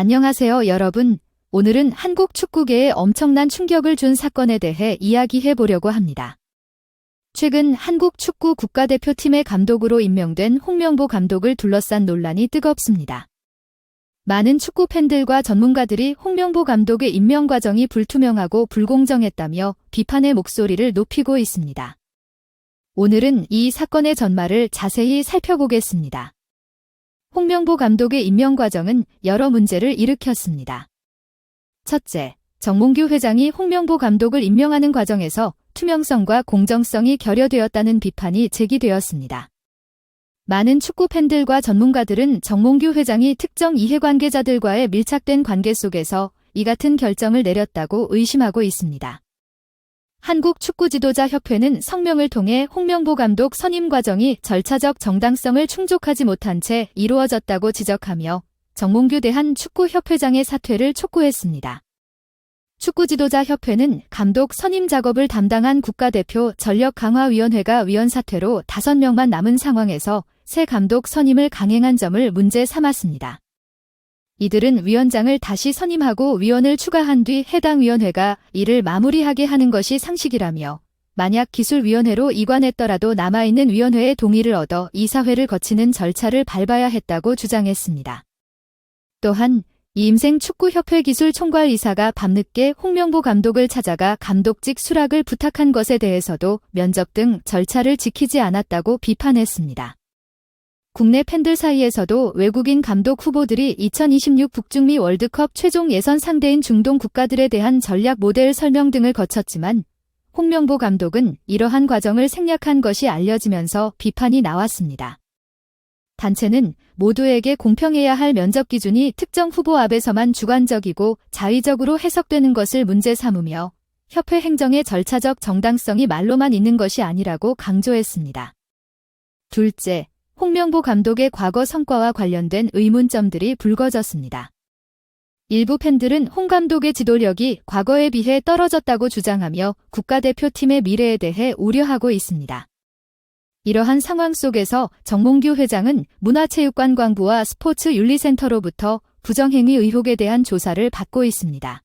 안녕하세요, 여러분. 오늘은 한국 축구계에 엄청난 충격을 준 사건에 대해 이야기해 보려고 합니다. 최근 한국 축구 국가대표팀의 감독으로 임명된 홍명보 감독을 둘러싼 논란이 뜨겁습니다. 많은 축구 팬들과 전문가들이 홍명보 감독의 임명 과정이 불투명하고 불공정했다며 비판의 목소리를 높이고 있습니다. 오늘은 이 사건의 전말을 자세히 살펴보겠습니다. 홍명보 감독의 임명 과정은 여러 문제를 일으켰습니다. 첫째, 정몽규 회장이 홍명보 감독을 임명하는 과정에서 투명성과 공정성이 결여되었다는 비판이 제기되었습니다. 많은 축구 팬들과 전문가들은 정몽규 회장이 특정 이해관계자들과의 밀착된 관계 속에서 이 같은 결정을 내렸다고 의심하고 있습니다. 한국 축구지도자협회는 성명을 통해 홍명보 감독 선임 과정이 절차적 정당성을 충족하지 못한 채 이루어졌다고 지적하며 정몽규 대한축구협회장의 사퇴를 촉구했습니다. 축구지도자협회는 감독 선임 작업을 담당한 국가대표 전력강화위원회가 위원 사퇴로 5명만 남은 상황에서 새 감독 선임을 강행한 점을 문제 삼았습니다. 이들은 위원장을 다시 선임하고 위원을 추가한 뒤 해당 위원회가 이를 마무리하게 하는 것이 상식이라며 만약 기술위원회로 이관했더라도 남아있는 위원회의 동의를 얻어 이사회를 거치는 절차를 밟아야 했다고 주장했습니다. 또한 이임생 축구협회 기술 총괄 이사가 밤늦게 홍명보 감독을 찾아가 감독직 수락을 부탁한 것에 대해서도 면접 등 절차를 지키지 않았다고 비판했습니다. 국내 팬들 사이에서도 외국인 감독 후보들이 2026 북중미 월드컵 최종 예선 상대인 중동 국가들에 대한 전략 모델 설명 등을 거쳤지만 홍명보 감독은 이러한 과정을 생략한 것이 알려지면서 비판이 나왔습니다. 단체는 모두에게 공평해야 할 면접 기준이 특정 후보 앞에서만 주관적이고 자의적으로 해석되는 것을 문제 삼으며 협회 행정의 절차적 정당성이 말로만 있는 것이 아니라고 강조했습니다. 둘째, 홍명보 감독의 과거 성과와 관련된 의문점들이 불거졌습니다. 일부 팬들은 홍 감독의 지도력이 과거에 비해 떨어졌다고 주장하며 국가대표팀의 미래에 대해 우려하고 있습니다. 이러한 상황 속에서 정몽규 회장은 문화체육관 광부와 스포츠윤리센터로부터 부정행위 의혹에 대한 조사를 받고 있습니다.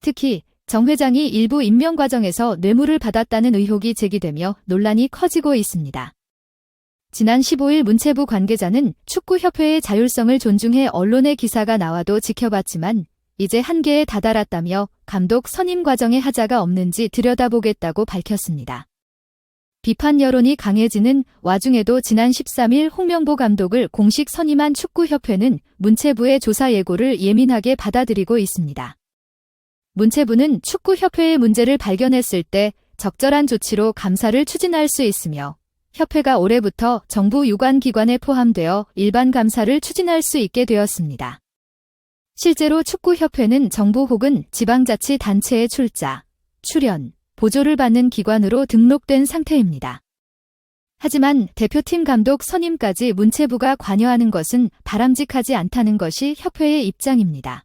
특히 정 회장이 일부 임명 과정에서 뇌물을 받았다는 의혹이 제기되며 논란이 커지고 있습니다. 지난 15일 문체부 관계자는 축구협회의 자율성을 존중해 언론의 기사가 나와도 지켜봤지만 이제 한계에 다다랐다며 감독 선임 과정에 하자가 없는지 들여다보겠다고 밝혔습니다. 비판 여론이 강해지는 와중에도 지난 13일 홍명보 감독을 공식 선임한 축구협회는 문체부의 조사 예고를 예민하게 받아들이고 있습니다. 문체부는 축구협회의 문제를 발견했을 때 적절한 조치로 감사를 추진할 수 있으며 협회가 올해부터 정부 유관 기관에 포함되어 일반 감사를 추진할 수 있게 되었습니다. 실제로 축구협회는 정부 혹은 지방자치 단체의 출자, 출연, 보조를 받는 기관으로 등록된 상태입니다. 하지만 대표팀 감독 선임까지 문체부가 관여하는 것은 바람직하지 않다는 것이 협회의 입장입니다.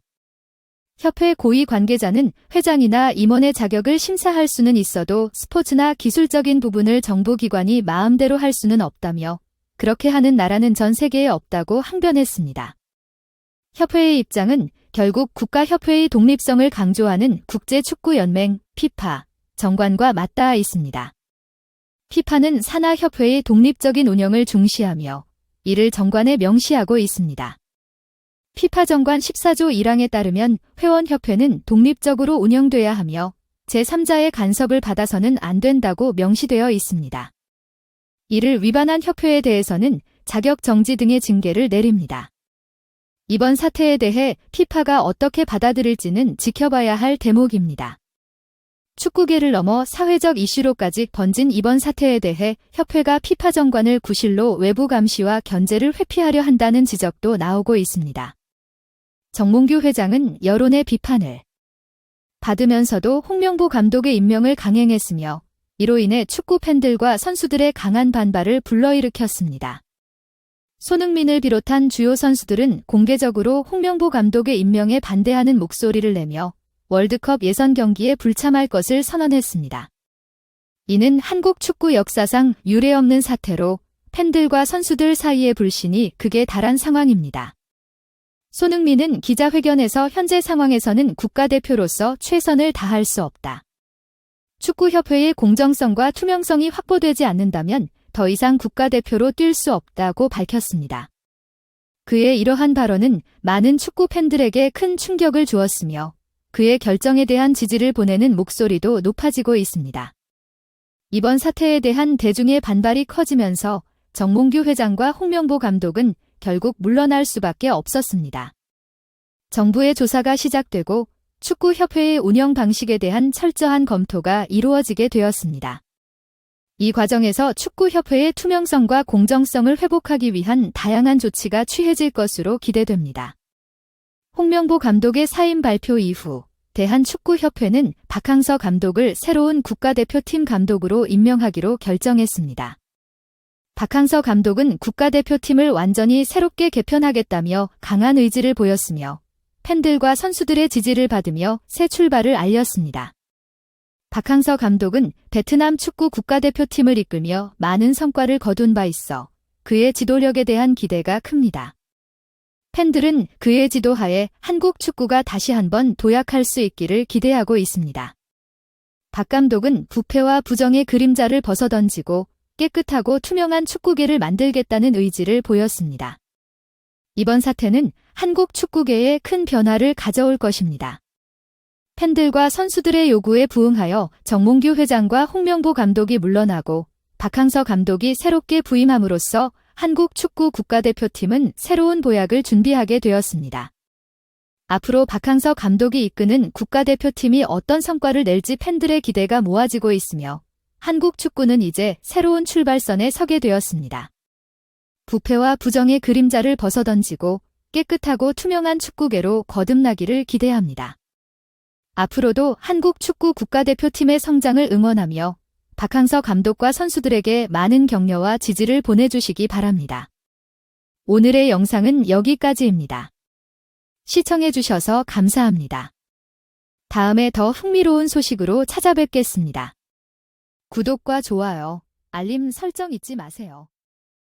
협회 고위 관계자는 회장이나 임원의 자격을 심사할 수는 있어도 스포츠나 기술적인 부분을 정부기관이 마음대로 할 수는 없다며 그렇게 하는 나라는 전 세계에 없다고 항변했습니다. 협회의 입장은 결국 국가협회의 독립성을 강조하는 국제축구연맹 피파 정관과 맞닿아 있습니다. 피파는 산하협회의 독립적인 운영을 중시하며 이를 정관에 명시하고 있습니다. 피파 정관 14조 1항에 따르면 회원협회는 독립적으로 운영돼야 하며 제3자의 간섭을 받아서는 안 된다고 명시되어 있습니다. 이를 위반한 협회에 대해서는 자격 정지 등의 징계를 내립니다. 이번 사태에 대해 피파가 어떻게 받아들일지는 지켜봐야 할 대목입니다. 축구계를 넘어 사회적 이슈로까지 번진 이번 사태에 대해 협회가 피파 정관을 구실로 외부 감시와 견제를 회피하려 한다는 지적도 나오고 있습니다. 정몽규 회장은 여론의 비판을 받으면서도 홍명보 감독의 임명을 강행했으며 이로 인해 축구 팬들과 선수들의 강한 반발을 불러일으켰습니다. 손흥민을 비롯한 주요 선수들은 공개적으로 홍명보 감독의 임명에 반대하는 목소리를 내며 월드컵 예선 경기에 불참할 것을 선언했습니다. 이는 한국 축구 역사상 유례없는 사태로 팬들과 선수들 사이의 불신이 극에 달한 상황입니다. 손흥민은 기자회견에서 현재 상황에서는 국가대표로서 최선을 다할 수 없다. 축구협회의 공정성과 투명성이 확보되지 않는다면 더 이상 국가대표로 뛸 수 없다고 밝혔습니다. 그의 이러한 발언은 많은 축구 팬들에게 큰 충격을 주었으며 그의 결정에 대한 지지를 보내는 목소리도 높아지고 있습니다. 이번 사태에 대한 대중의 반발이 커지면서 정몽규 회장과 홍명보 감독은 결국 물러날 수밖에 없었습니다. 정부의 조사가 시작되고 축구협회의 운영 방식에 대한 철저한 검토가 이루어지게 되었습니다. 이 과정에서 축구협회의 투명성과 공정성을 회복하기 위한 다양한 조치가 취해질 것으로 기대됩니다. 홍명보 감독의 사임 발표 이후 대한축구협회는 박항서 감독을 새로운 국가대표팀 감독으로 임명하기로 결정했습니다. 박항서 감독은 국가대표팀을 완전히 새롭게 개편하겠다며 강한 의지를 보였으며 팬들과 선수들의 지지를 받으며 새 출발을 알렸습니다. 박항서 감독은 베트남 축구 국가대표팀을 이끌며 많은 성과를 거둔 바 있어 그의 지도력에 대한 기대가 큽니다. 팬들은 그의 지도하에 한국 축구가 다시 한번 도약할 수 있기를 기대하고 있습니다. 박 감독은 부패와 부정의 그림자를 벗어던지고 깨끗하고 투명한 축구계를 만들겠다는 의지를 보였습니다. 이번 사태는 한국 축구계에 큰 변화를 가져올 것입니다. 팬들과 선수들의 요구에 부응하여 정몽규 회장과 홍명보 감독이 물러나고 박항서 감독이 새롭게 부임함으로써 한국 축구 국가대표팀은 새로운 보약을 준비하게 되었습니다. 앞으로 박항서 감독이 이끄는 국가대표팀이 어떤 성과를 낼지 팬들의 기대가 모아지고 있으며 한국 축구는 이제 새로운 출발선에 서게 되었습니다. 부패와 부정의 그림자를 벗어던지고 깨끗하고 투명한 축구계로 거듭나기를 기대합니다. 앞으로도 한국 축구 국가대표팀의 성장을 응원하며 박항서 감독과 선수들에게 많은 격려와 지지를 보내주시기 바랍니다. 오늘의 영상은 여기까지입니다. 시청해주셔서 감사합니다. 다음에 더 흥미로운 소식으로 찾아뵙겠습니다. 구독과 좋아요, 알림 설정 잊지 마세요.